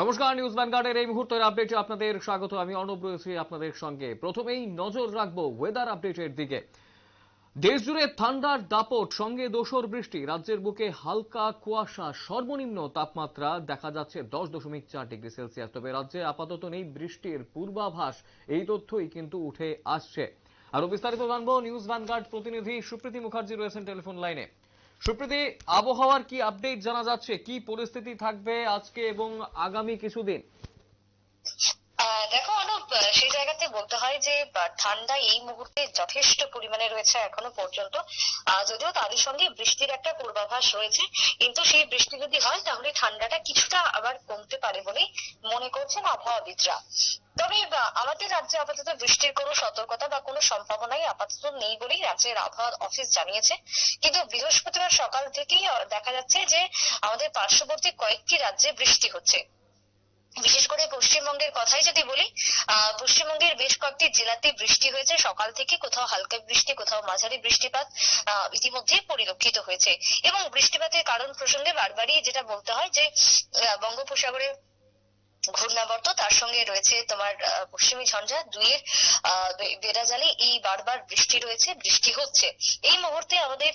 নমস্কার, নিউজ ভ্যানগার্ডের এই মুহূর্তের আপডেটে আপনাদের স্বাগত। আমি অর্ণব রয়েছি আপনাদের সঙ্গে। প্রথমেই নজর রাখব ওয়েদার আপডেটের দিকে। দেশ জুড়ে ঠান্ডার দাপট, সঙ্গে দোসর বৃষ্টি। রাজ্যের বুকে হালকা কুয়াশা, সর্বনিম্ন তাপমাত্রা দেখা যাচ্ছে দশ দশমিক চার ডিগ্রি সেলসিয়াস। তবে রাজ্যে আপাতত নেই বৃষ্টির পূর্বাভাস। এই তথ্যই কিন্তু উঠে আসছে। আরও বিস্তারিত জানব নিউজ ভ্যানগার্ড প্রতিনিধি সুপ্রীতি মুখার্জি রয়েছেন টেলিফোন লাইনে। সুপ্রীতি আবহাওয়ার কি আপডেট জানা যাচ্ছে? কি পরিস্থিতি থাকবে আজকে এবং আগামী কিছুদিন? দেখো সেই জায়গাতে বলতে হয় যে ঠান্ডা এই মুহূর্তে যথেষ্ট পরিমাণে রয়েছে এখনও পর্যন্ত। যদিও তারই সঙ্গে বৃষ্টির একটা পূর্বাভাস রয়েছে, কিন্তু সেই বৃষ্টি যদি হয়, তাহলে ঠান্ডাটা কিছুটা আবার কমতে পারে বলেই মনে করছেন আবহাওয়াবিদরা। তবে আমাদের রাজ্যে আপাতত বৃষ্টির কোনো সতর্কতা বা কোনো সম্ভাবনাই আপাতত নেই বলেই রাজ্যের আবহাওয়া অফিস জানিয়েছে। কিন্তু বৃহস্পতিবার সকাল থেকেই দেখা যাচ্ছে যে, আমাদের পার্শ্ববর্তী কয়েকটি রাজ্যে বৃষ্টি হচ্ছে। বিশেষ করে পশ্চিমবঙ্গের কথাই যদি বলি পশ্চিমবঙ্গের বেশ কয়েকটি জেলাতে বৃষ্টি হয়েছে। সকাল থেকে কোথাও হালকা বৃষ্টি, কোথাও মাঝারি বৃষ্টিপাত ইতিমধ্যে পরিলক্ষিত হয়েছে। এবং বৃষ্টিপাতের কারণ প্রসঙ্গে বারবারই যেটা বলতে হয় যে বঙ্গোপসাগরে ঘূর্ণাবর্ত, তার সঙ্গে রয়েছে তোমার পশ্চিমী ঝঞ্ঝা, দুইয়ের বেড়াজালে এই বারবার বৃষ্টি রয়েছে, বৃষ্টি হচ্ছে। এই মুহূর্তে আমাদের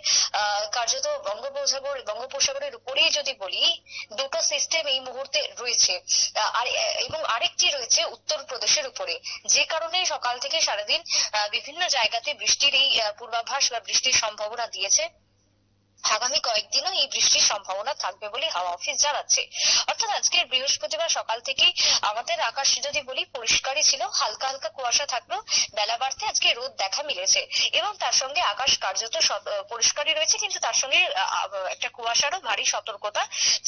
কার্যত বঙ্গোপসাগর, বঙ্গোপসাগরের উপরেই যদি বলি, দুটো সিস্টেম এই মুহূর্তে রয়েছে। আর, এবং আরেকটি রয়েছে উত্তরপ্রদেশের উপরে। যে কারণে সকাল থেকে সারাদিন বিভিন্ন জায়গাতে বৃষ্টির এই পূর্বাভাস বা বৃষ্টির সম্ভাবনা দিয়েছে। আগামী কয়েকদিনও এই বৃষ্টির সম্ভাবনা থাকবে বলে হাওয়া অফিস জানাচ্ছে। অর্থাৎ আজকের বৃহস্পতিবার সকাল থেকেই আমাদের আকাশ যদি বলি পরিষ্কারই ছিল, হালকা হালকা কুয়াশা থাকলেও বেলা বাড়তে আজকে রোদ দেখা মিলেছে এবং তার সঙ্গে আকাশ কার্যত পরিষ্কারই রয়েছে কিন্তু তার সঙ্গে একটা কুয়াশারও ভারী সতর্কতা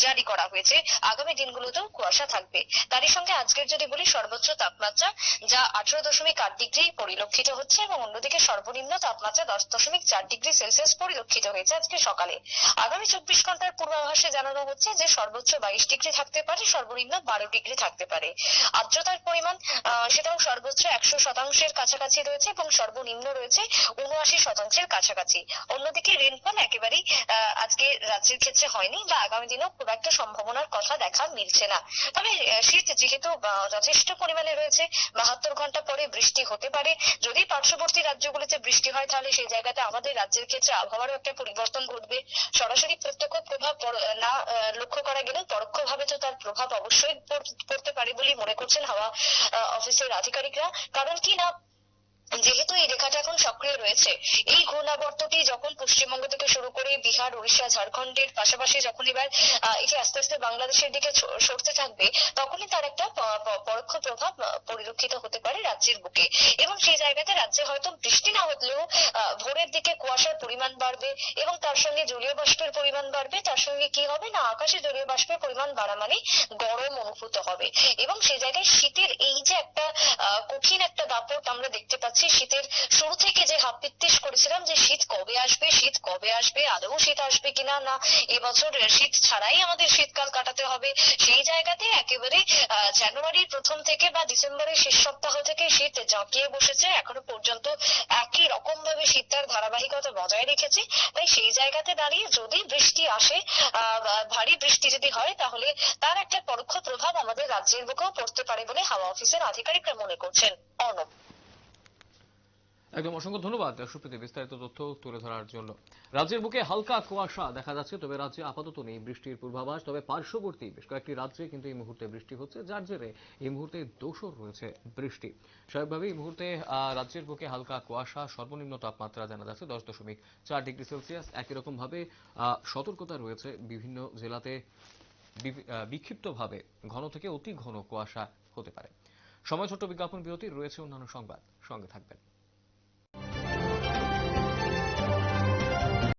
জারি করা হয়েছে। আগামী দিনগুলোতেও কুয়াশা থাকবে। তারই সঙ্গে আজকের যদি বলি সর্বোচ্চ তাপমাত্রা যা আঠারো দশমিক আট ডিগ্রি পরিলক্ষিত হচ্ছে এবং অন্যদিকে সর্বনিম্ন তাপমাত্রা দশ দশমিক চার ডিগ্রি সেলসিয়াস পরিলক্ষিত হয়েছে আজকে সকালে আগামী চব্বিশ ঘণ্টার পূর্বাভাসে জানানো হচ্ছে যে সর্বোচ্চ বাইশ ডিগ্রি থাকতে পারে, সর্বনিম্ন বারো ডিগ্রি থাকতে পারে। আর্দ্রতার পরিমাণ সেটাও সর্বোচ্চ একশো শতাংশের কাছাকাছি রয়েছে এবং সর্বনিম্ন রয়েছে উনআশি শতাংশের কাছাকাছি। অন্যদিকে রেনফল একেবারেই আজকে রাজ্যের ক্ষেত্রে হয়নি বা আগামী দিনেও খুব একটা সম্ভাবনার কথা দেখা মিলছে না। তবে শীত যেহেতু যথেষ্ট পরিমাণে রয়েছে, বাহাত্তর ঘণ্টা পরে বৃষ্টি হতে পারে। যদি পার্শ্ববর্তী রাজ্যগুলিতে বৃষ্টি হয়, তাহলে সেই জায়গাতে আমাদের রাজ্যের ক্ষেত্রে আবহাওয়ারও একটা পরিবর্তন ঘটবে। সরাসরি প্রত্যক্ষ প্রভাব না লক্ষ্য করা গেলেও পরোক্ষভাবে তো তার প্রভাব অবশ্যই পড়তে পারে বলেই মনে করছেন হাওয়া অফিসের আধিকারিকরা। কারণ কি না, যেহেতু এই রেখাটা এখন সক্রিয় রয়েছে, এই ঘূর্ণাবর্তটি যখন পশ্চিমবঙ্গ থেকে শুরু করে বিহার, উড়িষ্যা, ঝাড়খণ্ডের পাশাপাশি যখন এবার এটি আস্তে আস্তে বাংলাদেশের দিকে সরতে থাকবে, তখনই তার একটা পরোক্ষ প্রভাব পরিলক্ষিত হতে পারে রাজ্যের বুকে। এবং সেই জায়গাতে রাজ্যে হয়তো বৃষ্টি না হলেও ভোরের দিকে কুয়াশার পরিমাণ বাড়বে এবং তার সঙ্গে জলীয় বাষ্পের পরিমাণ বাড়বে। তার সঙ্গে কি হবে না, আকাশে জলীয় বাষ্পের পরিমাণ বাড়া মানে গরম অনুভূত হবে। এবং সে জায়গায় শীতের এই যে একটা শীতের শুরু থেকে যে হাপিত্তিস করেছিলাম যে শীত কবে আসবে, শীত কবে আসবে, আদৌ শীত আসবে কিনা, না, এবছর শীত ছাড়াই আমাদের শীতকাল কাটাতে হবে। সেই জায়গাতে একেবারে জানুয়ারির প্রথম থেকে বা ডিসেম্বরের শেষ সপ্তাহ থেকে শীত জাঁকিয়ে বসেছে। এখনও পর্যন্ত একই রকম ভাবে শীত তার ধারাবাহিকতা বজায় রেখেছে। তাই সেই জায়গাতে দাঁড়িয়ে যদি বৃষ্টি আসে ভারী বৃষ্টি যদি হয়, তাহলে তার একটা পরোক্ষ প্রভাব আমাদের রাজ্যের বুকেও পড়তে পারে বলে হাওয়া অফিসের আধিকারিকরা মনে করছেন। অর্ণব। একদম অসংখ্য ধন্যবাদ সুপ্রীতি বিস্তারিত তথ্য তুলে ধরার জন্য। রাজ্যের বুকে হালকা কুয়াশা দেখা যাচ্ছে তবে রাজ্যে আপাতত নেই বৃষ্টির পূর্বাভাস তবে পার্শ্ববর্তী বেশ কয়েকটি রাজ্যে কিন্তু এই মুহূর্তে বৃষ্টি হচ্ছে যার জেরে এই মুহূর্তে দোষর রয়েছে বৃষ্টি। স্বাভাবিকভাবে এই মুহূর্তে রাজ্যের বুকে হালকা কুয়াশা সর্বনিম্ন তাপমাত্রা জানা যাচ্ছে দশ দশমিক চার ডিগ্রি সেলসিয়াস। একই রকম ভাবে আহ, সতর্কতা রয়েছে বিভিন্ন জেলাতে বিক্ষিপ্তভাবে ঘন থেকে অতি ঘন কুয়াশা হতে পারে। সময় ছোট্ট বিজ্ঞাপন বিরতি রয়েছে অন্যান্য সংবাদ। সঙ্গে থাকবেন।